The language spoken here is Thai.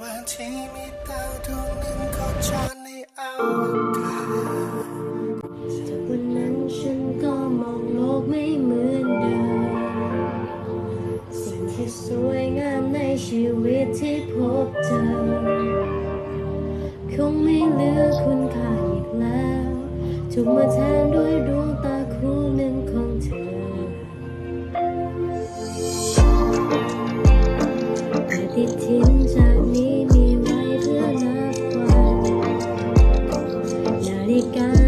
วันที่มีดาวดวงหนึ่งโคจรในอวกาศจากวันนั้นฉันก็มองโลกไม่เหมือนเดิม สิ่งที่สวยงามในชีวิตที่พบเจอ คงไม่เหลือคุณค่าอีกแล้วถูกมาแทนด้วยดวงตาคู่หนึ่งของเธอปฏิทินใจ again.